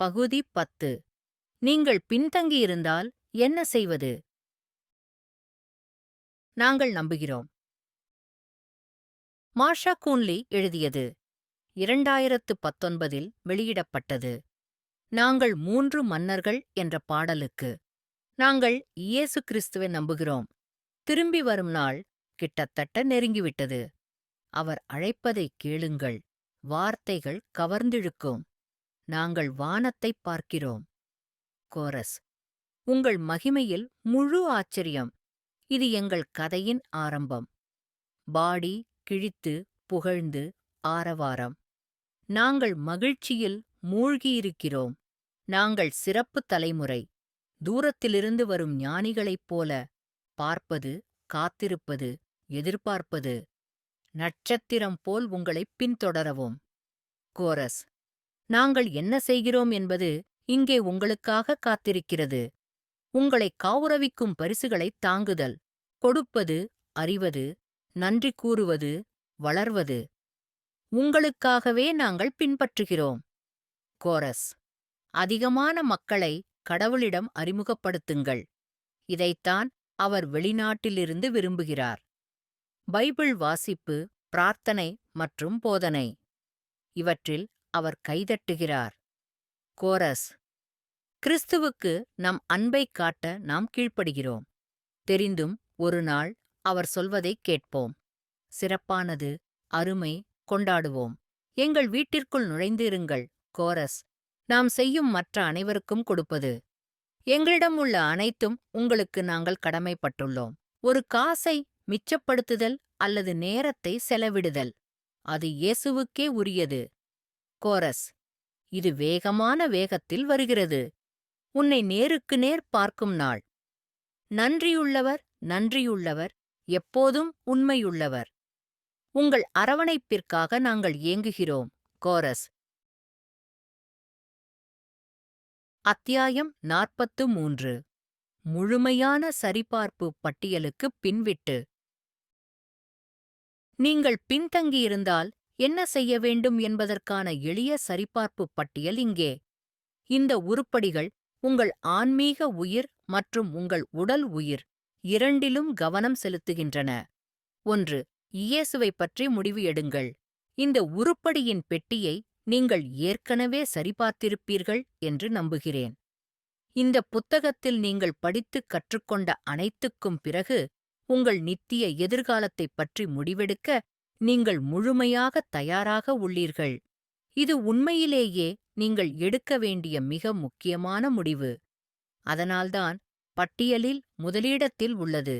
பகுதி பத்து. நீங்கள் பின்தங்கியிருந்தால் என்ன செய்வது? நாங்கள் நம்புகிறோம். மார்ஷா கூன்லி எழுதியது இரண்டாயிரத்து பத்தொன்பதில் வெளியிடப்பட்டது. நாங்கள் மூன்று மன்னர்கள் என்ற பாடலுக்கு. நாங்கள் இயேசு கிறிஸ்துவை நம்புகிறோம். திரும்பி வரும் நாள் கிட்டத்தட்ட நெருங்கிவிட்டது. அவர் அழைப்பதைக் கேளுங்கள். வார்த்தைகள் கவர்ந்திழுக்கும். நாங்கள் வானத்தைப் பார்க்கிறோம். கோரஸ். உங்கள் மகிமையில் முழு ஆச்சரியம். இது எங்கள் கதையின் ஆரம்பம். பாடி கிழித்து புகழ்ந்து ஆரவாரம். நாங்கள் மகிழ்ச்சியில் மூழ்கியிருக்கிறோம். நாங்கள் சிறப்பு தலைமுறை. தூரத்திலிருந்து வரும் ஞானிகளைப் போல பார்ப்பது காத்திருப்பது எதிர்பார்ப்பது. நட்சத்திரம் போல் உங்களைப் பின்தொடரவும். கோரஸ். நாங்கள் என்ன செய்கிறோம் என்பது இங்கே உங்களுக்காக காத்திருக்கிறது. உங்களை காவுரவிக்கும் பரிசுகளைத் தாங்குதல். கொடுப்பது அறிவது நன்றி கூறுவது வளர்வது. உங்களுக்காகவே நாங்கள் பின்பற்றுகிறோம். கோரஸ். அதிகமான மக்களை கடவுளிடம் அறிமுகப்படுத்துங்கள். இதைத்தான் அவர் வெளிநாட்டிலிருந்து விரும்புகிறார். பைபிள் வாசிப்பு பிரார்த்தனை மற்றும் போதனை. இவற்றில் அவர் கைதட்டுகிறார். கோரஸ். கிறிஸ்துவுக்கு நம் அன்பைக் காட்ட நாம் கீழ்ப்படுகிறோம். தெரிந்தும் ஒரு நாள் அவர் சொல்வதைக் கேட்போம். சிறப்பானது அருமை கொண்டாடுவோம். எங்கள் வீட்டிற்குள் நுழைந்திருங்கள் கோரஸ். நாம் செய்யும் மற்ற அனைவருக்கும் கொடுப்பது. எங்களிடம் உள்ள அனைத்தும் உங்களுக்கு நாங்கள் கடமைப்பட்டுள்ளோம். ஒரு காசை மிச்சப்படுத்துதல் அல்லது நேரத்தை செலவிடுதல். அது இயேசுவுக்கே உரியது. கோரஸ். இது வேகமான வேகத்தில் வருகிறது. உன்னை நேருக்கு நேர் பார்க்கும் நாள். நன்றியுள்ளவர் நன்றியுள்ளவர் எப்போதும் உண்மையுள்ளவர். உங்கள் அரவணைப்பிற்காக நாங்கள் ஏங்குகிறோம் கோரஸ். அத்தியாயம் நாற்பத்து மூன்று. முழுமையான சரிபார்ப்பு பட்டியலுக்கு பின்விட்டு. நீங்கள் பின்தங்கியிருந்தால் என்ன செய்ய வேண்டும் என்பதற்கான எளிய சரிபார்ப்பு பட்டியல் இங்கே. இந்த உருப்படிகள் உங்கள் ஆன்மீக உயிர் மற்றும் உங்கள் உடல் உயிர் இரண்டிலும் கவனம் செலுத்துகின்றன. ஒன்று இயேசுவைப் பற்றி முடிவு எடுங்கள். இந்த உருப்படியின் பெட்டியை நீங்கள் ஏற்கனவே சரிபார்த்திருப்பீர்கள் என்று நம்புகிறேன். இந்த புத்தகத்தில் நீங்கள் படித்துக் கற்றுக்கொண்ட அனைத்துக்கும் பிறகு உங்கள் நித்திய எதிர்காலத்தைப் பற்றி முடிவெடுக்க நீங்கள் முழுமையாக தயாராக உள்ளீர்கள். இது உண்மையிலேயே நீங்கள் எடுக்க வேண்டிய மிக முக்கியமான முடிவு. அதனால்தான் பட்டியலில் முதலிடத்தில் உள்ளது.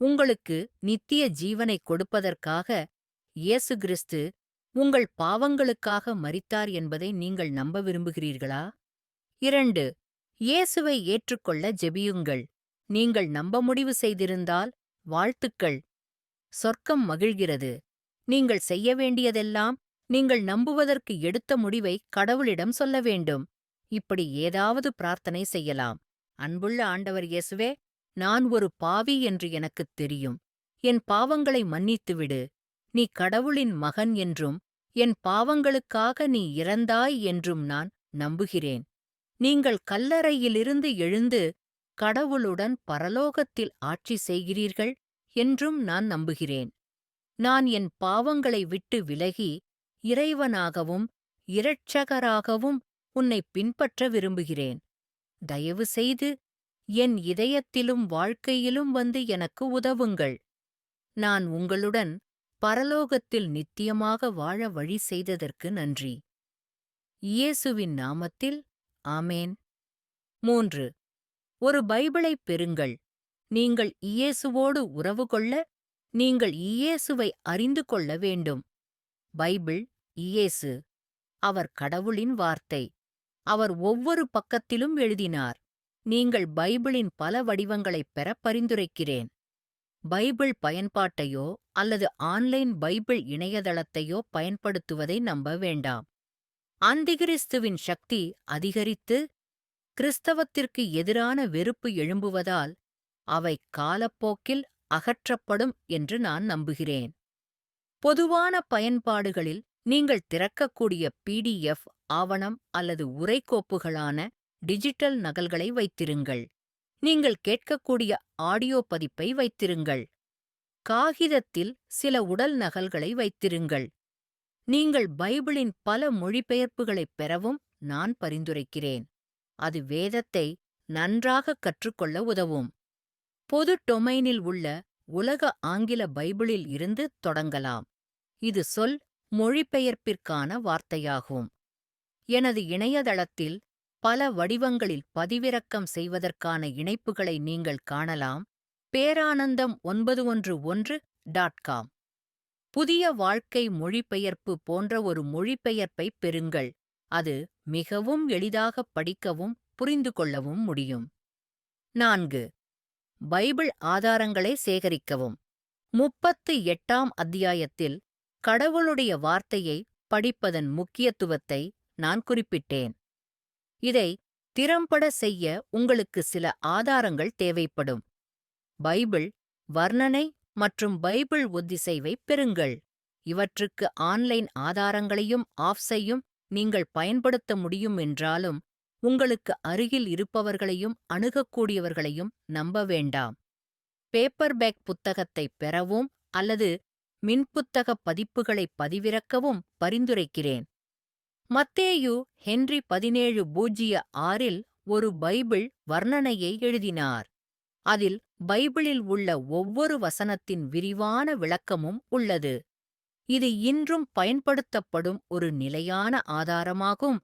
உங்களுக்கு நித்திய ஜீவனை கொடுப்பதற்காக இயேசு கிறிஸ்து உங்கள் பாவங்களுக்காக மரித்தார் என்பதை நீங்கள் நம்ப விரும்புகிறீர்களா? இரண்டு இயேசுவை ஏற்றுக்கொள்ள ஜெபியுங்கள். நீங்கள் நம்ப முடிவு செய்திருந்தால் வாழ்த்துக்கள். சொர்க்கம் மகிழ்கிறது. நீங்கள் செய்ய வேண்டியதெல்லாம் நீங்கள் நம்புவதற்கு எடுத்த முடிவை கடவுளிடம் சொல்ல வேண்டும். இப்படி ஏதாவது பிரார்த்தனை செய்யலாம். அன்புள்ள ஆண்டவர் இயேசுவே நான் ஒரு பாவி என்று எனக்குத் தெரியும். என் பாவங்களை மன்னித்துவிடு. நீ கடவுளின் மகன் என்றும் என் பாவங்களுக்காக நீ இறந்தாய் என்றும் நான் நம்புகிறேன். நீங்கள் கல்லறையிலிருந்து எழுந்து கடவுளுடன் பரலோகத்தில் ஆட்சி செய்கிறீர்கள் என்றும் நான் நம்புகிறேன். நான் என் பாவங்களை விட்டு விலகி இறைவனாகவும் இரட்சகராகவும் உன்னை பின்பற்ற விரும்புகிறேன். தயவு செய்து என் இதயத்திலும் வாழ்க்கையிலும் வந்து எனக்கு உதவுங்கள். நான் உங்களுடன் பரலோகத்தில் நித்தியமாக வாழ வழி செய்ததற்கு நன்றி. இயேசுவின் நாமத்தில் ஆமேன். மூன்று. ஒரு பைபிளைப் பெறுங்கள். நீங்கள் இயேசுவோடு உறவு கொள்ள நீங்கள் இயேசுவை அறிந்து கொள்ள வேண்டும். பைபிள் இயேசு அவர் கடவுளின் வார்த்தை. அவர் ஒவ்வொரு பக்கத்திலும் எழுதினார். நீங்கள் பைபிளின் பல வடிவங்களைப் பெற பரிந்துரைக்கிறேன். பைபிள் பயன்பாட்டையோ அல்லது ஆன்லைன் பைபிள் இணையதளத்தையோ பயன்படுத்துவதை நம்ப வேண்டாம். அந்திகிறிஸ்துவின் சக்தி அதிகரித்து கிறிஸ்தவத்திற்கு எதிரான வெறுப்பு எழும்புவதால் அவை காலப்போக்கில் அகற்றப்படும் என்று நான் நம்புகிறேன். பொதுவான பயன்பாடுகளில் நீங்கள் திறக்கக்கூடிய பிடிஎஃப் ஆவணம் அல்லது உரைக்கோப்புகளான டிஜிட்டல் நகல்களை வைத்திருங்கள். நீங்கள் கேட்கக்கூடிய ஆடியோ பதிப்பை வைத்திருங்கள். காகிதத்தில் சில உடல் நகல்களை வைத்திருங்கள். நீங்கள் பைபிளின் பல மொழிபெயர்ப்புகளைப் பெறவும் நான் பரிந்துரைக்கிறேன். அது வேதத்தை நன்றாக கற்றுக்கொள்ள உதவும். பொது டொமைனில் உள்ள உலக ஆங்கில பைபிளில் இருந்து தொடங்கலாம். இது சொல் மொழிபெயர்ப்பிற்கான வார்த்தையாகும். எனது இணையதளத்தில் பல வடிவங்களில் பதிவிறக்கம் செய்வதற்கான இணைப்புகளை நீங்கள் காணலாம். பேரானந்தம் ஒன்பது ஒன்று ஒன்று டாட் காம். புதிய வாழ்க்கை மொழிபெயர்ப்பு போன்ற ஒரு மொழிபெயர்ப்பை பெறுங்கள். அது மிகவும் எளிதாக படிக்கவும் புரிந்து கொள்ளவும் முடியும். நான்கு பைபிள் ஆதாரங்களை சேகரிக்கவும். முப்பத்து எட்டாம் அத்தியாயத்தில் கடவுளுடைய வார்த்தையை படிப்பதன் முக்கியத்துவத்தை நான் குறிப்பிட்டேன். இதை திறம்பட செய்ய உங்களுக்கு சில ஆதாரங்கள் தேவைப்படும். பைபிள் வர்ணனை மற்றும் பைபிள் ஒத்திசைவை பெறுங்கள். இவற்றுக்கு ஆன்லைன் ஆதாரங்களையும் ஆஃப்ஸையும் நீங்கள் பயன்படுத்த முடியும் என்றாலும் உங்களுக்கு அருகில் இருப்பவர்களையும் அணுகக்கூடியவர்களையும் நம்ப வேண்டாம். பேப்பர்பேக் புத்தகத்தை பெறவும் அல்லது மின்புத்தக பதிப்புகளை பதிவிறக்கவும் பரிந்துரைக்கிறேன். மத்தேயு ஹென்றி பதினேழு பூஜ்ஜிய ஆறில் ஒரு பைபிள் வர்ணனையை எழுதினார். அதில் பைபிளில் உள்ள ஒவ்வொரு வசனத்தின் விரிவான விளக்கமும் உள்ளது. இது இன்றும் பயன்படுத்தப்படும் ஒரு நிலையான ஆதாரமாகும்.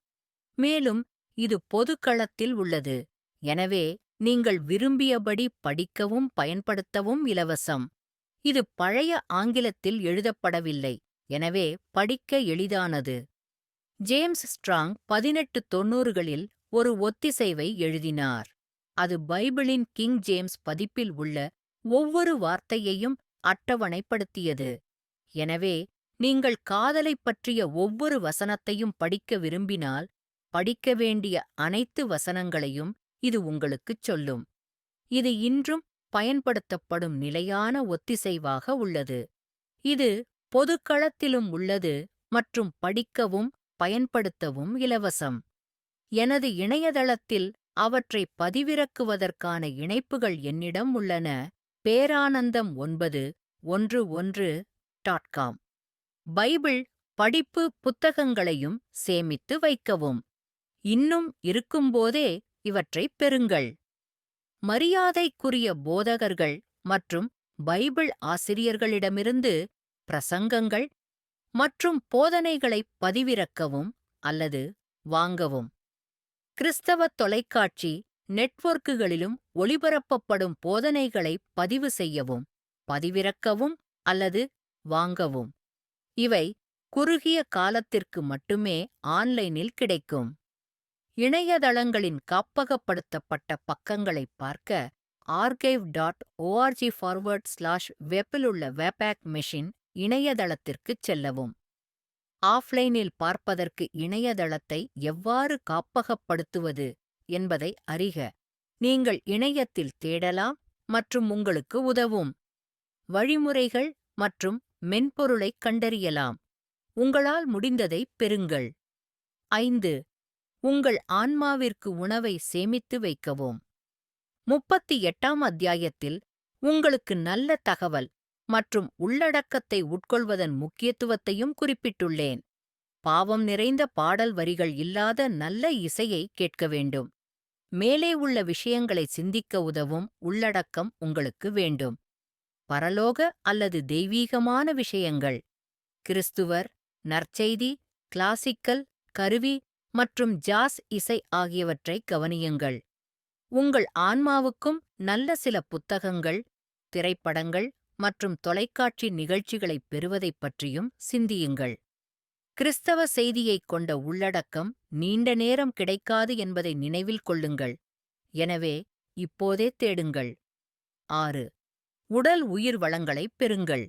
மேலும் இது பொதுக்களத்தில் உள்ளது. எனவே நீங்கள் விரும்பியபடி படிக்கவும் பயன்படுத்தவும் இலவசம். இது பழைய ஆங்கிலத்தில் எழுதப்படவில்லை. எனவே படிக்க எளிதானது. ஜேம்ஸ் ஸ்ட்ராங் பதினெட்டு தொன்னூறுகளில் ஒரு ஒத்திசைவை எழுதினார். அது பைபிளின் கிங் ஜேம்ஸ் பதிப்பில் உள்ள ஒவ்வொரு வார்த்தையையும் அட்டவணைப்படுத்தியது. எனவே நீங்கள் காதலைப் பற்றிய ஒவ்வொரு வசனத்தையும் படிக்க விரும்பினால் படிக்க வேண்டிய அனைத்து வசனங்களையும் இது உங்களுக்குச் சொல்லும். இது இன்றும் பயன்படுத்தப்படும் நிலையான ஒத்திசைவாக உள்ளது. இது பொதுக்களத்திலும் உள்ளது மற்றும் படிக்கவும் பயன்படுத்தவும் இலவசம். எனது இணையதளத்தில் அவற்றை பதிவிறக்குவதற்கான இணைப்புகள் என்னிடம் உள்ளன. பேரானந்தம் ஒன்பது ஒன்று ஒன்று டாட் காம். பைபிள் படிப்பு புத்தகங்களையும் சேமித்து வைக்கவும். இன்னும் இருக்கும்போதே இவற்றைப் பெறுங்கள். மரியாதைக்குரிய போதகர்கள் மற்றும் பைபிள் ஆசிரியர்களிடமிருந்து பிரசங்கங்கள் மற்றும் போதனைகளைப் பதிவிறக்கவும் அல்லது வாங்கவும். கிறிஸ்தவ தொலைக்காட்சி நெட்வொர்க்குகளிலும் ஒளிபரப்பப்படும் போதனைகளை பதிவு செய்யவும் பதிவிறக்கவும் அல்லது வாங்கவும். இவை குறுகிய காலத்திற்கு மட்டுமே ஆன்லைனில் கிடைக்கும். இணையதளங்களின் காப்பகப்படுத்தப்பட்ட பக்கங்களைப் பார்க்க archive dot org forward slash வெப்பிலுள்ள Wayback Machine இணையதளத்திற்குச் செல்லவும். ஆஃப்லைனில் பார்ப்பதற்கு இணையதளத்தை எவ்வாறு காப்பகப்படுத்துவது என்பதை அறிக. நீங்கள் இணையத்தில் தேடலாம் மற்றும் உங்களுக்கு உதவும். வழிமுறைகள் மற்றும் மென்பொருளைக் கண்டறியலாம். உங்களால் முடிந்ததைப் பெறுங்கள். ஐந்து உங்கள் ஆன்மாவிற்கு உணவை சேமித்து வைக்கவும். முப்பத்தி எட்டாம் அத்தியாயத்தில் உங்களுக்கு நல்ல தகவல் மற்றும் உள்ளடக்கத்தை உட்கொள்வதன் முக்கியத்துவத்தையும் குறிப்பிட்டுள்ளேன். பாவம் நிறைந்த பாடல் வரிகள் இல்லாத நல்ல இசையை கேட்க வேண்டும். மேலே உள்ள விஷயங்களை சிந்திக்க உதவும் உள்ளடக்கம் உங்களுக்கு வேண்டும். பரலோக அல்லது தெய்வீகமான விஷயங்கள். கிறிஸ்துவர் நற்செய்தி கிளாசிக்கல் கருவி மற்றும் ஜாஸ் இசை ஆகியவற்றை கவனியுங்கள். உங்கள் ஆன்மாவுக்கும் நல்ல சில புத்தகங்கள் திரைப்படங்கள் மற்றும் தொலைக்காட்சி நிகழ்ச்சிகளைப் பெறுவதைப் பற்றியும் சிந்தியுங்கள். கிறிஸ்தவ செய்தியைக் கொண்ட உள்ளடக்கம் நீண்ட நேரம் கிடைக்காது என்பதை நினைவில் கொள்ளுங்கள். எனவே இப்போதே தேடுங்கள். ஆறு. உடல் உயிர் வளங்களைப் பெறுங்கள்.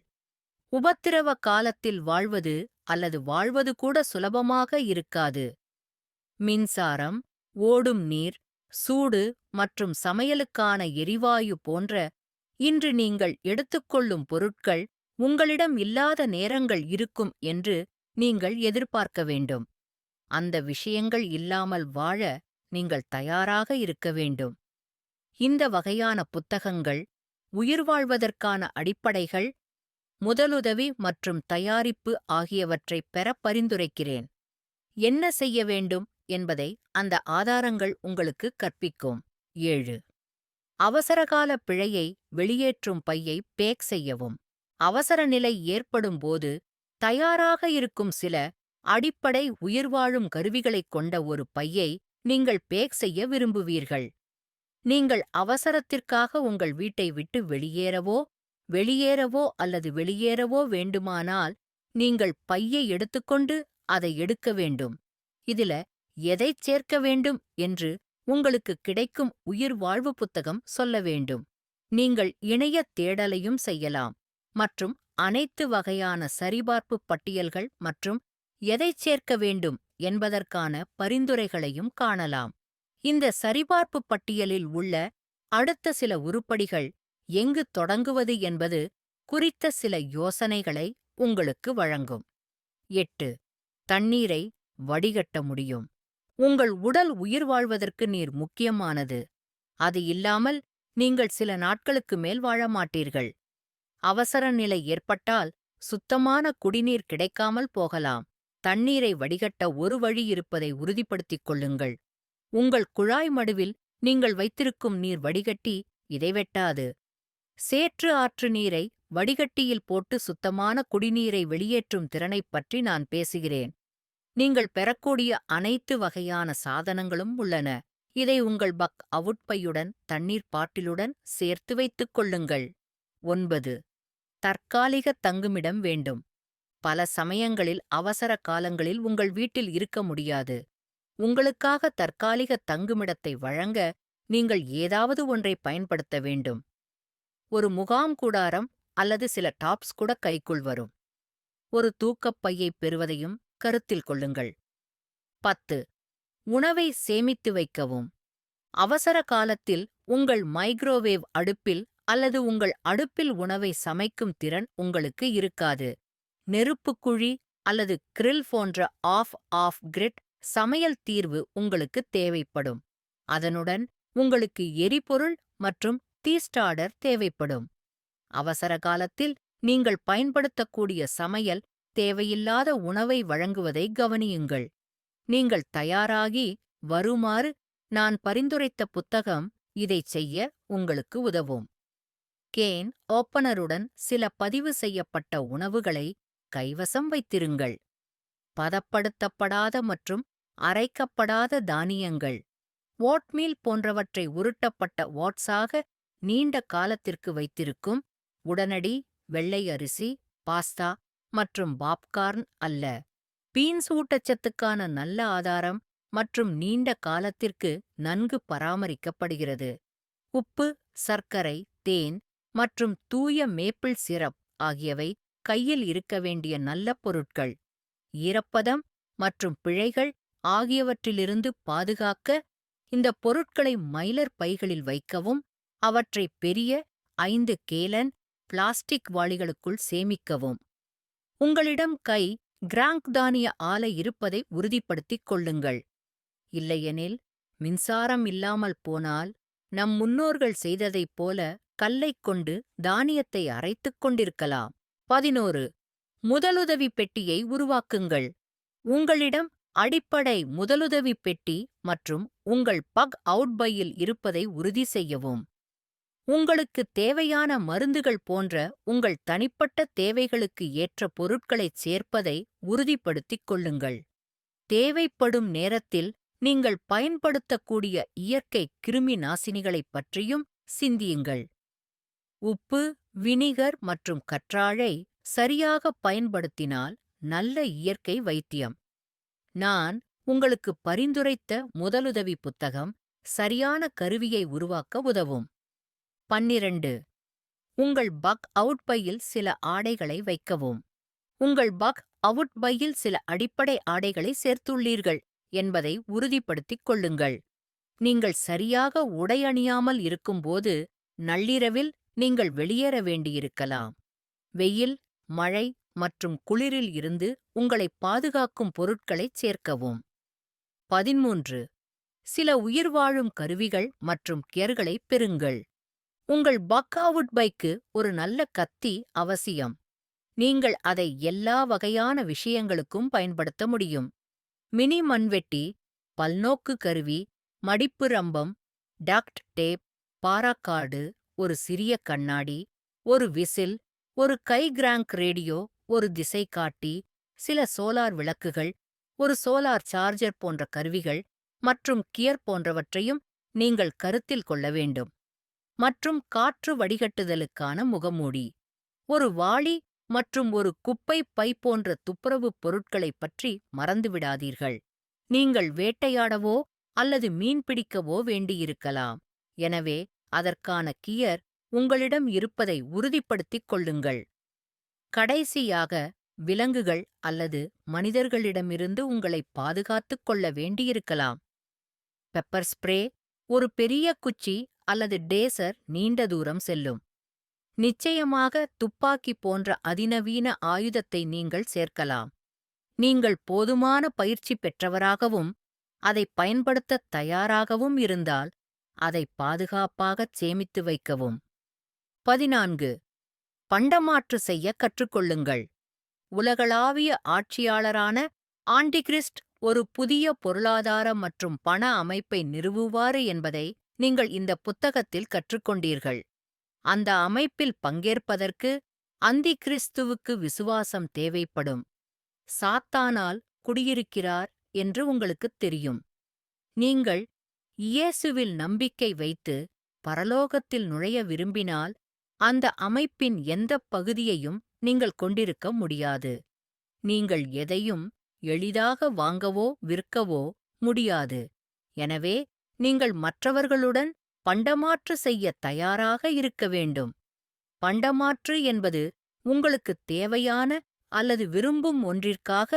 உபத்திரவ காலத்தில் வாழ்வது அல்லது வாழ்வது கூட சுலபமாக இருக்காது. மின்சாரம் ஓடும் நீர் சூடு மற்றும் சமையலுக்கான எரிவாயு போன்ற இன்று நீங்கள் எடுத்துக்கொள்ளும் பொருட்கள் உங்களிடம் இல்லாத நேரங்கள் இருக்கும் என்று நீங்கள் எதிர்பார்க்க வேண்டும். அந்த விஷயங்கள் இல்லாமல் வாழ நீங்கள் தயாராக இருக்க வேண்டும். இந்த வகையான புத்தகங்கள் உயிர் வாழ்வதற்கான அடிப்படைகள் முதலுதவி மற்றும் தயாரிப்பு ஆகியவற்றைப் பெற பரிந்துரைக்கிறேன். என்ன செய்ய வேண்டும்? என்பதை அந்த ஆதாரங்கள் உங்களுக்கு கற்பிக்கும். ஏழு. அவசரகால பிழையை வெளியேற்றும் பையை பேக் செய்யவும். அவசர நிலை ஏற்படும் போது தயாராக இருக்கும் சில அடிப்படை உயிர்வாழும் கருவிகளைக் கொண்ட ஒரு பையை நீங்கள் பேக் செய்ய விரும்புவீர்கள். நீங்கள் அவசரத்திற்காக உங்கள் வீட்டை விட்டு வெளியேறவோ வெளியேறவோ அல்லது வெளியேறவோ வேண்டுமானால் நீங்கள் பையை எடுத்துக்கொண்டு அதை எடுக்க வேண்டும். இதில எதைச் சேர்க்க வேண்டும் என்று உங்களுக்கு கிடைக்கும் உயிர் வாழ்வு புத்தகம் சொல்ல வேண்டும். நீங்கள் இணையத் தேடலையும் செய்யலாம். மற்றும் அனைத்து வகையான சரிபார்ப்பு பட்டியல்கள் மற்றும் எதைச் சேர்க்க வேண்டும் என்பதற்கான பரிந்துரைகளையும் காணலாம். இந்த சரிபார்ப்பு பட்டியலில் உள்ள அடுத்த சில உருப்படிகள் எங்கு தொடங்குவது என்பது குறித்த சில யோசனைகளை உங்களுக்கு வழங்கும். எட்டு. தண்ணீரை வடிகட்ட முடியும். உங்கள் உடல் உயிர் வாழ்வதற்கு நீர் முக்கியமானது. அது இல்லாமல் நீங்கள் சில நாட்களுக்கு மேல் வாழ மாட்டீர்கள். அவசர நிலை ஏற்பட்டால் சுத்தமான குடிநீர் கிடைக்காமல் போகலாம். தண்ணீரை வடிகட்ட ஒரு வழி இருப்பதை உறுதிப்படுத்திக் கொள்ளுங்கள். உங்கள் குழாய் மடுவில் நீங்கள் வைத்திருக்கும் நீர் வடிகட்டி இதை வெட்டாது. சேற்று ஆற்று நீரை வடிகட்டியில் போட்டு சுத்தமான குடிநீரை வெளியேற்றும் திறனைப் பற்றி நான் பேசுகிறேன். நீங்கள் பெறக்கூடிய அனைத்து வகையான சாதனங்களும் உள்ளன. இதை உங்கள் பக் அவுட்பையுடன் தண்ணீர் பாட்டிலுடன் சேர்த்து வைத்துக் கொள்ளுங்கள். ஒன்பது. தற்காலிக தங்குமிடம் வேண்டும். பல சமயங்களில் அவசர காலங்களில் உங்கள் வீட்டில் இருக்க முடியாது. உங்களுக்காக தற்காலிக தங்குமிடத்தை வழங்க நீங்கள் ஏதாவது ஒன்றை பயன்படுத்த வேண்டும். ஒரு முகாம் கூடாரம் அல்லது சில டாப்ஸ் கூட கைக்குள் வரும். ஒரு தூக்கப் பையைப் பெறுவதையும் கருத்தில் கொள்ளுங்கள். பத்து. உணவை சேமித்து வைக்கவும். அவசர காலத்தில் உங்கள் மைக்ரோவேவ் அடுப்பில் அல்லது உங்கள் அடுப்பில் உணவை சமைக்கும் திறன் உங்களுக்கு இருக்காது. நெருப்புக்குழி அல்லது கிரில் போன்ற ஆஃப் ஆஃப் கிரிட் சமையல் தீர்வு உங்களுக்கு தேவைப்படும். அதனுடன் உங்களுக்கு எரிபொருள் மற்றும் தீஸ்டார்டர் தேவைப்படும். அவசர காலத்தில் நீங்கள் பயன்படுத்தக்கூடிய சமையல் தேவையில்லாத உணவை வழங்குவதை கவனியுங்கள். நீங்கள் தயாராகி வருமாறு நான் பரிந்துரைத்த புத்தகம் இதைச் செய்ய உங்களுக்கு உதவும். கேன் ஓப்பனருடன் சில பதிவு செய்யப்பட்ட உணவுகளை கைவசம் வைத்திருங்கள். பதப்படுத்தப்படாத மற்றும் அரைக்கப்படாத தானியங்கள். ஓட்மீல் போன்றவற்றை உருட்டப்பட்ட வாட்ஸாக நீண்ட காலத்திற்கு வைத்திருக்கும் உடனடி வெள்ளை அரிசி பாஸ்தா மற்றும் பாப்கார்ன் அல்ல. பீன்ஸ் ஊட்டச்சத்துக்கான நல்ல ஆதாரம் மற்றும் நீண்ட காலத்திற்கு நன்கு பராமரிக்கப்படுகிறது. உப்பு சர்க்கரை தேன் மற்றும் தூய மேப்பிள் சிரப் ஆகியவை கையில் இருக்க வேண்டிய நல்ல பொருட்கள். ஈரப்பதம் மற்றும் பிழைகள் ஆகியவற்றிலிருந்து பாதுகாக்க இந்த பொருட்களை மைலர் பைகளில் வைக்கவும் அவற்றை பெரிய ஐந்து கேலன் பிளாஸ்டிக் வாளிகளுக்குள் சேமிக்கவும். உங்களிடம் கை கிராங்க் தானிய ஆலை இருப்பதை உறுதிப்படுத்திக் கொள்ளுங்கள். இல்லையெனில் மின்சாரம் இல்லாமல் போனால் நம் முன்னோர்கள் செய்ததைப் போல கல்லைக் கொண்டு தானியத்தை அரைத்துக் கொண்டிருக்கலாம். பதினோரு. முதலுதவி பெட்டியை உருவாக்குங்கள். உங்களிடம் அடிப்படை முதலுதவி பெட்டி மற்றும் உங்கள் பக் அவுட் பையில் இருப்பதை உறுதி செய்யவும். உங்களுக்கு தேவையான மருந்துகள் போன்ற உங்கள் தனிப்பட்ட தேவைகளுக்கு ஏற்ற பொருட்களைச் சேர்ப்பதை உறுதிப்படுத்திக் கொள்ளுங்கள். தேவைப்படும் நேரத்தில் நீங்கள் பயன்படுத்தக்கூடிய இயற்கை கிருமி நாசினிகளைப் பற்றியும் சிந்தியுங்கள். உப்பு வினிகர் மற்றும் கற்றாழை சரியாக பயன்படுத்தினால் நல்ல இயற்கை வைத்தியம். நான் உங்களுக்கு பரிந்துரைத்த முதலுதவி புத்தகம் சரியான கருவியை உருவாக்க உதவும். பன்னிரண்டு. உங்கள் பக் அவுட் பையில் சில ஆடைகளை வைக்கவும். உங்கள் பக் அவுட் பையில் சில அடிப்படை ஆடைகளை சேர்த்துள்ளீர்கள் என்பதை உறுதிப்படுத்திக் கொள்ளுங்கள். நீங்கள் சரியாக உடை அணியாமல் இருக்கும்போது நள்ளிரவில் நீங்கள் வெளியேற வேண்டியிருக்கலாம். வெயில் மழை மற்றும் குளிரில் இருந்து உங்களை பாதுகாக்கும் பொருட்களைச் சேர்க்கவும். பதிமூன்று சில உயிர்வாழும் கருவிகள் மற்றும் கியர்களை பெறுங்கள். உங்கள் பக்காவுட் பைக்கு ஒரு நல்ல கத்தி அவசியம். நீங்கள் அதை எல்லா வகையான விஷயங்களுக்கும் பயன்படுத்த முடியும். மினி மண்வெட்டி பல்நோக்கு கருவி மடிப்பு ரம்பம் டக்ட் டேப் பாராக்கார்டு ஒரு சிறிய கண்ணாடி ஒரு விசில் ஒரு கை கிராங்க் ரேடியோ ஒரு திசைகாட்டி சில சோலார் விளக்குகள் ஒரு சோலார் சார்ஜர் போன்ற கருவிகள் மற்றும் கியர் போன்றவற்றையும் நீங்கள் கருத்தில் கொள்ள வேண்டும். மற்றும் காற்று வடிகட்டுதலுக்கான முகமூடி. ஒரு வாளி மற்றும் ஒரு குப்பை பை போன்ற துப்புரவுப் பொருட்களைப் பற்றி மறந்துவிடாதீர்கள். நீங்கள் வேட்டையாடவோ அல்லது மீன்பிடிக்கவோ வேண்டியிருக்கலாம். எனவே அதற்கான கியர் உங்களிடம் இருப்பதை உறுதிப்படுத்திக் கொள்ளுங்கள். கடைசியாக விலங்குகள் அல்லது மனிதர்களிடமிருந்து உங்களை பாதுகாத்துக் கொள்ள வேண்டியிருக்கலாம். பெப்பர் ஸ்ப்ரே ஒரு பெரிய குச்சி அல்லது டேசர் நீண்ட தூரம் செல்லும். நிச்சயமாக துப்பாக்கி போன்ற அதிநவீன ஆயுதத்தை நீங்கள் சேர்க்கலாம். நீங்கள் போதுமான பயிற்சி பெற்றவராகவும் அதை பயன்படுத்தத் தயாராகவும் இருந்தால் அதை பாதுகாப்பாகச் சேமித்து வைக்கவும். பதினான்கு. பண்டமாற்று செய்ய கற்றுக்கொள்ளுங்கள். உலகளாவிய ஆட்சியாளரான ஆண்டிகிறிஸ்ட் ஒரு புதிய பொருளாதார மற்றும் பண அமைப்பை நிறுவுவார் என்பதை நீங்கள் இந்த புத்தகத்தில் கற்றுக்கொண்டீர்கள். அந்த அமைப்பில் பங்கேற்பதற்கு அந்தி கிறிஸ்துவுக்கு விசுவாசம் தேவைப்படும். சாத்தானால் குடியிருக்கிறார் என்று உங்களுக்குத் தெரியும். நீங்கள் இயேசுவில் நம்பிக்கை வைத்து பரலோகத்தில் நுழைய விரும்பினால் அந்த அமைப்பின் எந்தப் பகுதியையும் நீங்கள் கொண்டிருக்க முடியாது. நீங்கள் எதையும் எளிதாக வாங்கவோ விற்கவோ முடியாது. எனவே நீங்கள் மற்றவர்களுடன் பண்டமாற்று செய்ய தயாராக இருக்க வேண்டும். பண்டமாற்று என்பது உங்களுக்குத் தேவையான அல்லது விரும்பும் ஒன்றிற்காக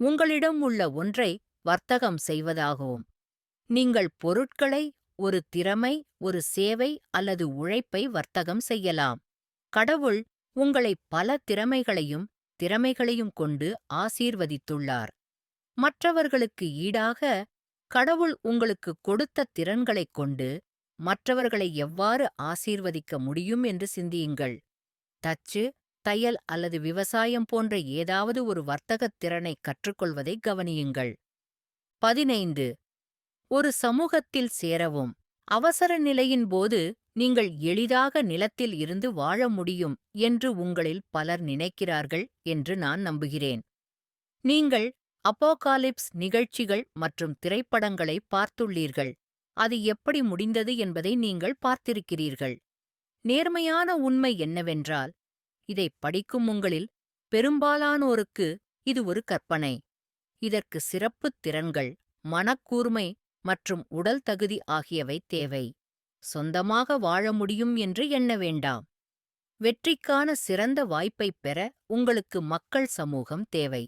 உங்களிடம் உள்ள ஒன்றை வர்த்தகம் செய்வதாகும் நீங்கள் பொருட்களை ஒரு திறமை ஒரு சேவை அல்லது உழைப்பை வர்த்தகம் செய்யலாம். கடவுள் உங்களை பல திறமைகளையும் திறமைகளையும் கொண்டு ஆசீர்வதித்துள்ளார். மற்றவர்களுக்கு ஈடாக கடவுள் உங்களுக்கு கொடுத்த திறன்களைக் கொண்டு மற்றவர்களை எவ்வாறு ஆசீர்வதிக்க முடியும் என்று சிந்தியுங்கள். தச்சு தையல் அல்லது விவசாயம் போன்ற ஏதாவது ஒரு வர்த்தகத் திறனை கற்றுக்கொள்வதை கவனியுங்கள். பதினைந்து. ஒரு சமூகத்தில் சேரவும். அவசர நிலையின் போது நீங்கள் எளிதாக நிலத்தில் இருந்து வாழ முடியும் என்று உங்களில் பலர் நினைக்கிறார்கள் என்று நான் நம்புகிறேன். நீங்கள் அப்போகாலிப்ஸ் நிகழ்ச்சிகள் மற்றும் திரைப்படங்களை பார்த்துள்ளீர்கள். அது எப்படி முடிந்தது என்பதை நீங்கள் பார்த்திருக்கிறீர்கள். நேர்மையான உண்மை என்னவென்றால் இதை படிக்கும் உங்களில் பெரும்பாலானோருக்கு இது ஒரு கற்பனை. இதற்கு சிறப்புத் திறன்கள் மனக்கூர்மை மற்றும் உடல் தகுதி ஆகியவை தேவை. சொந்தமாக வாழ முடியும் என்று எண்ண வேண்டாம். வெற்றிக்கான சிறந்த வாய்ப்பைப் பெற உங்களுக்கு மக்கள் சமூகம் தேவை.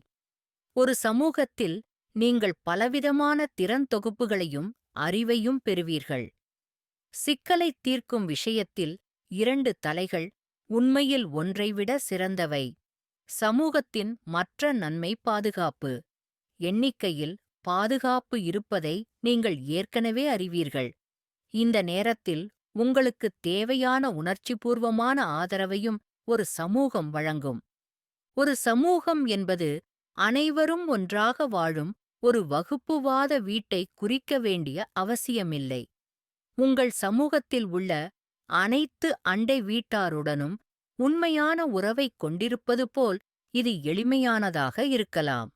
ஒரு சமூகத்தில் நீங்கள் பலவிதமான திறன் தொகுப்புகளையும் அறிவையும் பெறுவீர்கள். சிக்கலைத் தீர்க்கும் விஷயத்தில் இரண்டு தலைகள் உண்மையில் ஒன்றைவிட சிறந்தவை. சமூகத்தின் மற்ற நன்மை பாதுகாப்பு. எண்ணிக்கையில் பாதுகாப்பு இருப்பதை நீங்கள் ஏற்கனவே அறிவீர்கள். இந்த நேரத்தில் உங்களுக்குத் தேவையான உணர்ச்சிபூர்வமான ஆதரவையும் ஒரு சமூகம் வழங்கும். ஒரு சமூகம் என்பது அனைவரும் ஒன்றாக வாழும் ஒரு வகுப்புவாத வீட்டை குறிக்க வேண்டிய அவசியமில்லை. உங்கள் சமூகத்தில் உள்ள அனைத்து அண்டை வீட்டாருடனும் உண்மையான உறவைக் கொண்டிருப்பது போல் இது எளிமையானதாக இருக்கலாம்.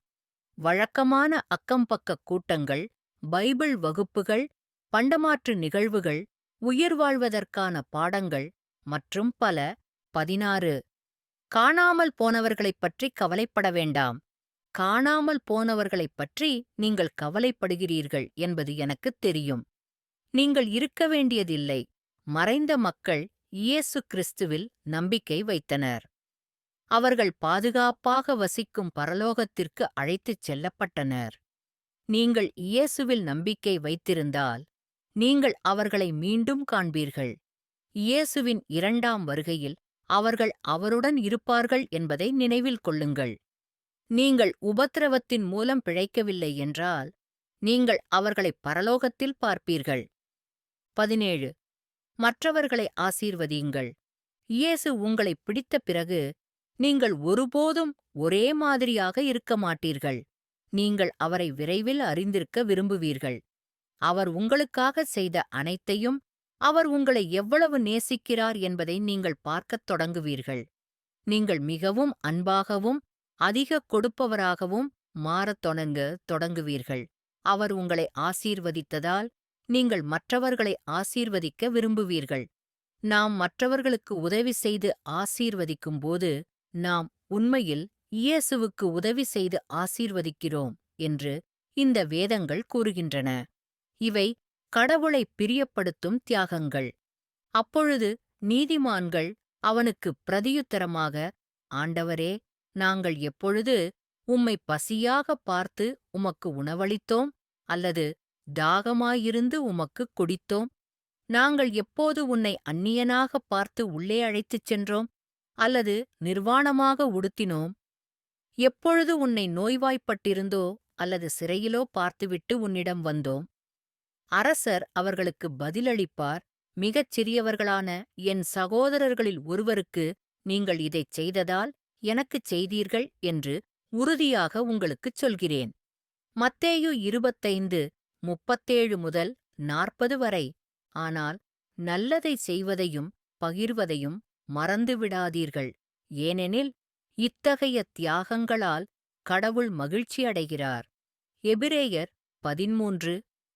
வழக்கமான அக்கம்பக்க கூட்டங்கள் பைபிள் வகுப்புகள் பண்டமாற்று நிகழ்வுகள் உயிர் வாழ்வதற்கான பாடங்கள் மற்றும் பல. பதினாறு. காணாமல் போனவர்களைப் பற்றி கவலைப்பட வேண்டாம். காணாமல் போனவர்களைப் பற்றி நீங்கள் கவலைப்படுகிறீர்கள் என்பது எனக்குத் தெரியும். நீங்கள் இருக்க வேண்டியதில்லை. மறைந்த மக்கள் இயேசு கிறிஸ்துவில் நம்பிக்கை வைத்தனர். அவர்கள் பாதுகாப்பாக வசிக்கும் பரலோகத்திற்கு அழைத்துச் செல்லப்பட்டனர். நீங்கள் இயேசுவில் நம்பிக்கை வைத்திருந்தால் நீங்கள் அவர்களை மீண்டும் காண்பீர்கள். இயேசுவின் இரண்டாம் வருகையில் அவர்கள் அவருடன் இருப்பார்கள் என்பதை நினைவில் கொள்ளுங்கள். நீங்கள் உபத்திரவத்தின் மூலம் பிழைக்கவில்லை என்றால் நீங்கள் அவர்களை பரலோகத்தில் பார்ப்பீர்கள். பதினேழு. மற்றவர்களை ஆசீர்வதியுங்கள். இயேசு உங்களை பிடித்த பிறகு நீங்கள் ஒருபோதும் ஒரே மாதிரியாக இருக்க மாட்டீர்கள். நீங்கள் அவரை விரைவில் அறிந்திருக்க விரும்புவீர்கள். அவர் உங்களுக்காக செய்த அனைத்தையும் அவர் உங்களை எவ்வளவு நேசிக்கிறார் என்பதை நீங்கள் பார்க்கத் தொடங்குவீர்கள். நீங்கள் மிகவும் அன்பாகவும் அதிக கொடுப்பவராகவும் மாறத் தொடங்க தொடங்குவீர்கள். அவர் உங்களை ஆசீர்வதித்ததால் நீங்கள் மற்றவர்களை ஆசீர்வதிக்க விரும்புவீர்கள். நாம் மற்றவர்களுக்கு உதவி செய்து ஆசீர்வதிக்கும்போது நாம் உண்மையில் இயேசுவுக்கு உதவி செய்து ஆசீர்வதிக்கிறோம் என்று இந்த வேதங்கள் கூறுகின்றன. இவை கடவுளை பிரியப்படுத்தும் தியாகங்கள். அப்பொழுது நீதிமான்கள் அவனுக்கு பிரதியுத்தரமாக ஆண்டவரே நாங்கள் எப்பொழுது உம்மை பசியாக பார்த்து உமக்கு உணவளித்தோம் அல்லது தாகமாயிருந்து உமக்குக் குடித்தோம்? நாங்கள் எப்போது உன்னை அந்நியனாகப் பார்த்து உள்ளே அழைத்துச் சென்றோம் அல்லது நிர்வாணமாக உடுத்தினோம்? எப்பொழுது உன்னை நோய்வாய்ப்பட்டிருந்தோ அல்லது சிறையிலோ பார்த்துவிட்டு உன்னிடம் வந்தோம்? அரசர் அவர்களுக்கு பதிலளிப்பார் மிகச் சிறியவர்களான என் சகோதரர்களில் ஒருவருக்கு நீங்கள் இதைச் செய்ததால் எனக்குச் செய்தீர்கள் என்று உறுதியாக உங்களுக்குச் சொல்கிறேன். மத்தேயு இருபத்தைந்து முப்பத்தேழு முதல் நாற்பது வரை. ஆனால் நல்லதை செய்வதையும் பகிர்வதையும் மறந்துவிடாதீர்கள் ஏனெனில் இத்தகைய தியாகங்களால் கடவுள் மகிழ்ச்சியடைகிறார் எபிரேயர் பதிமூன்று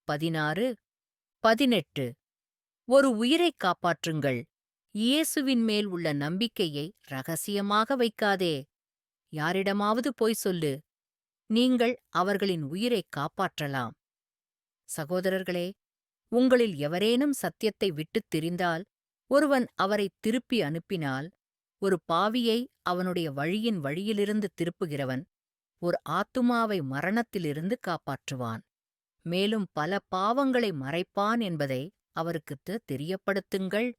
பதினாறு பதினெட்டு. ஒரு உயிரைக் காப்பாற்றுங்கள். இயேசுவின் மேல் உள்ள நம்பிக்கையை ரகசியமாக வைக்காதே. யாரிடமாவது போய் சொல்லு. நீங்கள் அவர்களின் உயிரைக் காப்பாற்றலாம். சகோதரர்களே உங்களில் எவரேனும் சத்தியத்தை விட்டுத் திரிந்தால் ஒருவன் அவரைத் திருப்பி அனுப்பினால் ஒரு பாவியை அவனுடைய வழியின் வழியிலிருந்து திருப்புகிறவன் ஒரு ஆத்துமாவை மரணத்திலிருந்து காப்பாற்றுவான். மேலும் பல பாவங்களை மறைப்பான் என்பதை அவருக்குத் தெரியப்படுத்துங்கள்.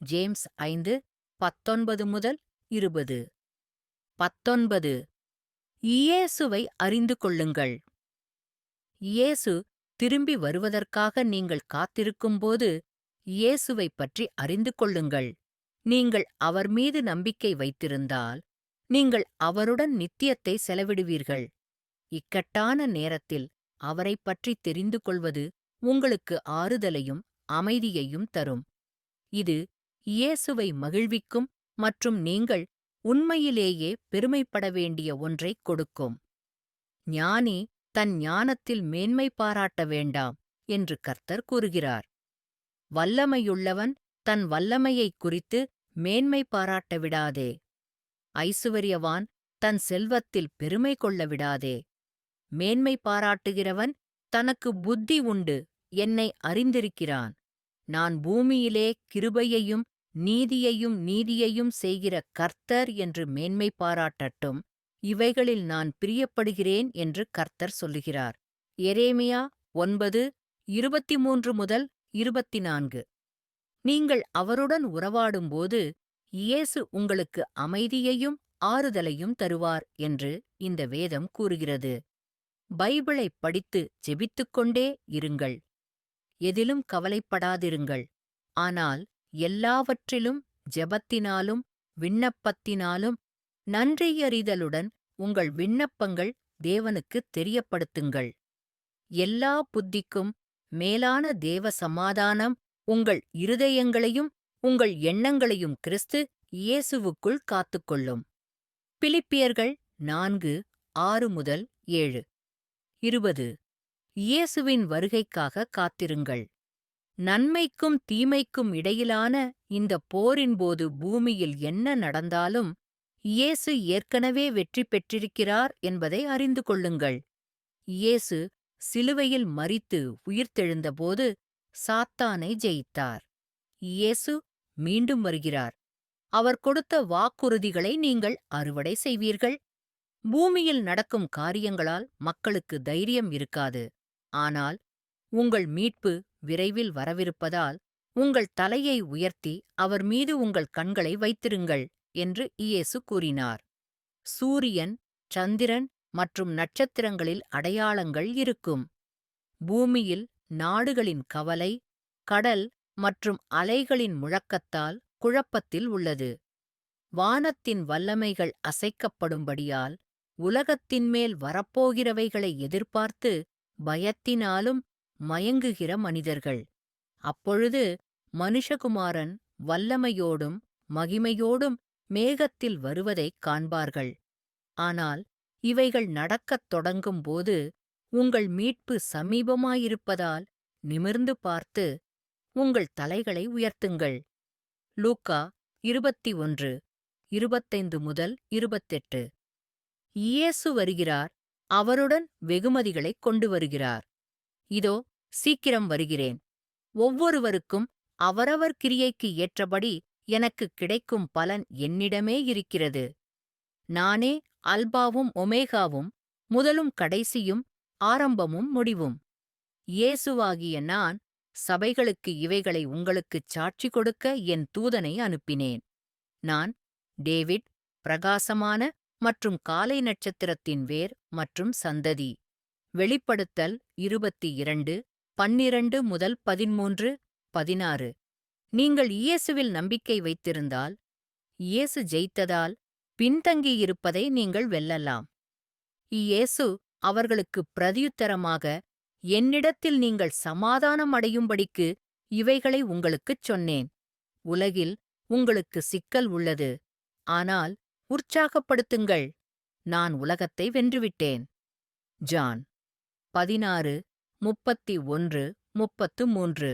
ஜேம்ஸ் ஐந்து பத்தொன்பது முதல் இருபது. பத்தொன்பது. இயேசுவை அறிந்து கொள்ளுங்கள். இயேசு திரும்பி வருவதற்காக நீங்கள் காத்திருக்கும்போது இயேசுவைப் பற்றி அறிந்து கொள்ளுங்கள். நீங்கள் அவர் மீது நம்பிக்கை வைத்திருந்தால் நீங்கள் அவருடன் நித்தியத்தை செலவிடுவீர்கள். இக்கட்டான நேரத்தில் அவரைப் பற்றி தெரிந்து கொள்வது உங்களுக்கு ஆறுதலையும் அமைதியையும் தரும். இது இயேசுவை மகிழ்விக்கும் மற்றும் நீங்கள் உண்மையிலேயே பெருமைப்பட வேண்டிய ஒன்றைக் கொடுக்கும். ஞானி தன் ஞானத்தில் மேன்மை பாராட்ட வேண்டாம் என்று கர்த்தர் கூறுகிறார். வல்லமையுள்ளவன் தன் வல்லமையைக் குறித்து மேன்மை பாராட்ட விடாதே. ஐசுவரியவான் தன் செல்வத்தில் பெருமை கொள்ள விடாதே. மேன்மை பாராட்டுகிறவன் தனக்கு புத்தி உண்டு என்னை அறிந்திருக்கிறான். நான் பூமியிலே கிருபையையும் நீதியையும் நீதியையும் செய்கிற கர்த்தர் என்று மேன்மை பாராட்டட்டும். இவைகளில் நான் பிரியப்படுகிறேன் என்று கர்த்தர் சொல்லுகிறார். எரேமியா ஒன்பது இருபத்தி மூன்று முதல் இருபத்தி நான்கு நீங்கள் அவருடன் உறவாடும்போது இயேசு உங்களுக்கு அமைதியையும் ஆறுதலையும் தருவார் என்று இந்த வேதம் கூறுகிறது. பைபிளைப் படித்து ஜெபித்துக்கொண்டே இருங்கள். எதிலும் கவலைப்படாதிருங்கள். ஆனால் எல்லாவற்றிலும் ஜெபத்தினாலும் விண்ணப்பத்தினாலும் நன்றியறிதலுடன் உங்கள் விண்ணப்பங்கள் தேவனுக்குத் தெரியப்படுத்துங்கள். எல்லா புத்திக்கும் மேலான தேவ சமாதானம் உங்கள் இருதயங்களையும் உங்கள் எண்ணங்களையும் கிறிஸ்து இயேசுவுக்குள் காத்துக்கொள்ளும். பிலிப்பியர்கள் நான்கு ஆறு முதல் ஏழு. இருபது. இயேசுவின் வருகைக்காக காத்திருங்கள். நன்மைக்கும் தீமைக்கும் இடையிலான இந்த போரின்போது பூமியில் என்ன நடந்தாலும் இயேசு ஏற்கனவே வெற்றி பெற்றிருக்கிறார் என்பதை அறிந்து கொள்ளுங்கள். இயேசு சிலுவையில் மறித்து உயிர்த்தெழுந்தபோது சாத்தானை ஜெயித்தார். இயேசு மீண்டும் வருகிறார். அவர் கொடுத்த வாக்குறுதிகளை நீங்கள் அறுவடை செய்வீர்கள். பூமியில் நடக்கும் காரியங்களால் மக்களுக்கு தைரியம் இருக்காது. ஆனால் உங்கள் மீட்பு விரைவில் வரவிருப்பதால் உங்கள் தலையை உயர்த்தி அவர் மீது உங்கள் கண்களை வைத்திருங்கள் என்று இயேசு கூறினார். சூரியன் சந்திரன் மற்றும் நட்சத்திரங்களில் அடையாளங்கள் இருக்கும். பூமியில் நாடுகளின் கவலை கடல் மற்றும் அலைகளின் முழக்கத்தால் குழப்பத்தில் உள்ளது. வானத்தின் வல்லமைகள் அசைக்கப்படும்படியால் உலகத்தின் மேல் வரப்போகிறவைகளை எதிர்பார்த்து பயத்தினாலும் மயங்குகிற மனிதர்கள். அப்பொழுது மனுஷகுமாரன் வல்லமையோடும் மகிமையோடும் மேகத்தில் வருவதைக் காண்பார்கள். ஆனால் இவைகள் நடக்கத் தொடங்கும்போது உங்கள் மீட்பு சமீபமாயிருப்பதால் நிமிர்ந்து பார்த்து உங்கள் தலைகளை உயர்த்துங்கள். லூக்கா இருபத்தி ஒன்று இருபத்தைந்து முதல் இருபத்தெட்டு. இயேசு வருகிறார் அவருடன் வெகுமதிகளைக் கொண்டு வருகிறார் இதோ சீக்கிரம் வருகிறேன். ஒவ்வொருவருக்கும் அவரவர் கிரியைக்கு ஏற்றபடி எனக்கு கிடைக்கும் பலன் என்னிடமே இருக்கிறது. நானே அல்பாவும் ஒமேகாவும் முதலும் கடைசியும் ஆரம்பமும் முடிவும். இயேசுவாகிய நான் சபைகளுக்கு இவைகளை உங்களுக்குச் சாட்சி கொடுக்க என் தூதனை அனுப்பினேன். நான் டேவிட் பிரகாசமான மற்றும் காலை நட்சத்திரத்தின் வேர் மற்றும் சந்ததி. வெளிப்படுத்தல் இருபத்தி இரண்டு பன்னிரண்டு முதல் பதிமூன்று பதினாறு. நீங்கள் இயேசுவில் நம்பிக்கை வைத்திருந்தால் இயேசு ஜெயித்ததால் பின்தங்கியிருப்பதை நீங்கள் வெல்லலாம். இயேசு அவர்களுக்கு பிரதியுத்தரமாக என்னிடத்தில் நீங்கள் சமாதானம் அடையும்படிக்கு இவைகளை உங்களுக்குச் சொன்னேன். உலகில் உங்களுக்கு சிக்கல் உள்ளது. ஆனால் உற்சாகப்படுத்துங்கள். நான் உலகத்தை வென்றுவிட்டேன். ஜான். பதினாறு முப்பத்தி ஒன்று முப்பத்து மூன்று